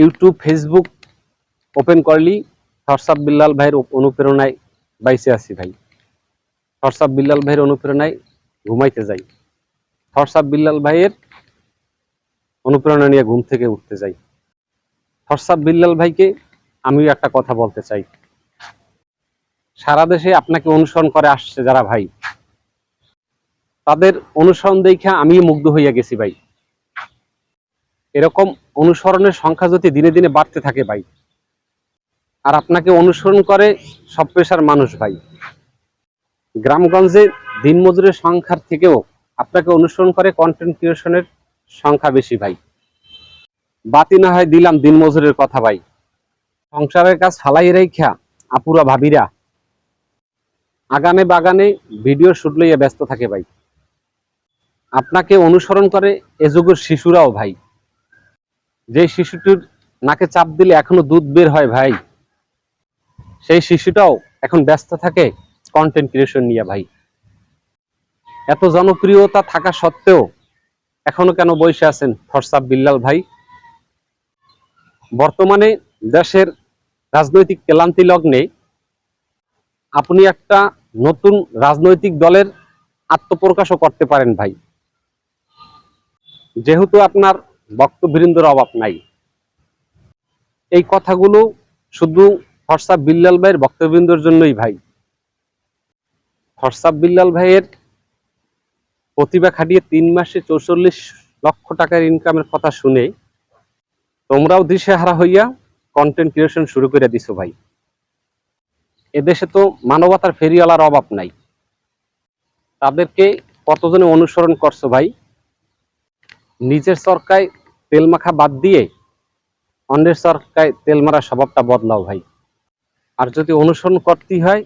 YouTube, Facebook open করলি, WhatsApp Billal ভাইয়ের অনুপ্রেরণায় বাইসে আছি ভাই। সরসাব বিল্লাল ভাইয়ের অনুপ্রেরণায় ঘুমাইতে যাই। হোয়াটসঅ্যাপ বিল্লাল ভাইয়ের অনুপ্রেরণা নিয়ে ঘুম থেকে উঠতে যাই। হোয়াটসঅ্যাপ বিল্লাল ভাইকে আমিও একটা কথা বলতে চাই। সারা দেশে আপনাকে অনুসরণ করে আসছে যারা ভাই। তাদের অনুসরণ দেখে আমি মুগ্ধ হইয়া গেছি ভাই। এরকম অনুসরণের সংখ্যা যদি দিনে দিনে বাড়তে থাকে ভাই, আর আপনাকে অনুসরণ করে সব পেশার মানুষ ভাই। গ্রামগঞ্জে দিনমজুরের সংখ্যার থেকেও আপনাকে অনুসরণ করে কন্টেন্ট ক্রিয়েশনের সংখ্যা বেশি ভাই। বাতি না হয় দিলাম দিনমজুরের কথা ভাই। সংসারের কাজ ফালাই রেখা আপুরা ভাবিরা। আগানে বাগানে ভিডিও শুট লইয়া ব্যস্ত থাকে ভাই। আপনাকে অনুসরণ করে এ যুগের শিশুরাও ভাই। যে শিশুটির নাকে চাপ দিলে এখনও দুধ বের হয় ভাই, সেই শিশুটাও এখন ব্যস্ত থাকে কন্টেন্ট ক্রিয়েশন নিয়ে ভাই। এত জনপ্রিয়তা থাকা সত্ত্বেও এখনও কেন বসে আছেন ফরসাব বিল্লাল ভাই? বর্তমানে দেশের রাজনৈতিক ক্লান্তি লগ্নে আপনি একটা নতুন রাজনৈতিক দলের আত্মপ্রকাশও করতে পারেন ভাই। যেহেতু আপনার বক্তবৃন্দর অভাব নাই। এই কথাগুলো শুধু হোয়াটসঅ্যাপ বিল্লাল ভাইয়ের বক্তবৃন্দর জন্যই ভাই। হোয়াটসঅ্যাপ বিল্লাল ভাইয়ের প্রতিভা খাটিয়ে তিন মাসে চৌচল্লিশ লক্ষ টাকার ইনকামের কথা শুনে তোমরাও দিশেহারা হইয়া কন্টেন্ট ক্রিয়েশন শুরু করে দিছো ভাই। এদেশে তো মানবতার ফেরিওয়ালার অভাব নাই। তাদেরকে কতজনে অনুসরণ করছ ভাই? নিজের সরকায় তেল মাখা বাদ দিয়ে অন্যের সরকায় তেল মারা স্বভাবটা বদলাও ভাই। আর যদি অনুসরণ করতেই হয়,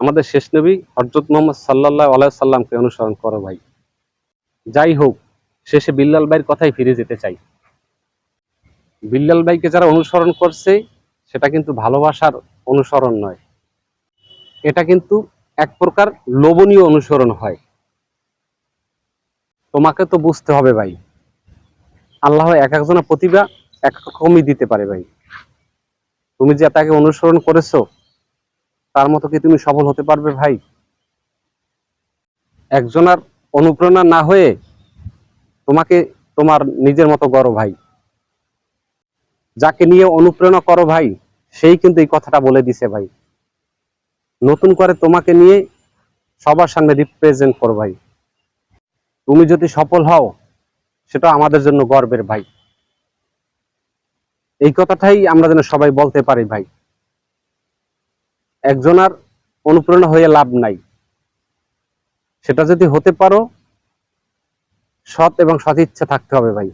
আমাদের শেষ নবী হরজত মোহাম্মদ সাল্লাহ আলাইসাল্লামকে অনুসরণ করো ভাই। যাই হোক, শেষে বিল্লাল ভাইয়ের কথাই ফিরে যেতে চাই। বিল্লাল ভাইকে যারা অনুসরণ করছে, সেটা কিন্তু ভালোবাসার অনুসরণ নয়। এটা কিন্তু এক প্রকার লোভনীয় অনুসরণ হয়। তোমাকে তো বুঝতে হবে ভাই। আল্লাহ এক একজনের প্রতিভা এক রকমই দিতে পারে ভাই। তুমি যে তাকে অনুসরণ করেছ, তার মতো কি তুমি সফল হতে পারবে ভাই? একজনের অনুপ্রেরণা না হয়ে তোমাকে তোমার নিজের মতো গড়ো ভাই। যাকে নিয়ে অনুপ্রেরণা করো ভাই, সেই কিন্তু এই কথাটা বলে দিছে ভাই। নতুন করে তোমাকে নিয়ে সবার সামনে রিপ্রেজেন্ট করো ভাই। তুমি যদি সফল হও, সেটা আমাদের জন্য গর্বের ভাই। এই কথাটাই আমরা যেন সবাই বলতে পারি ভাই। একজনার অনুপ্রেরণা হয়ে লাভ নাই। সেটা যদি হতে পারো, সৎ এবং সদিচ্ছা থাকতে হবে ভাই।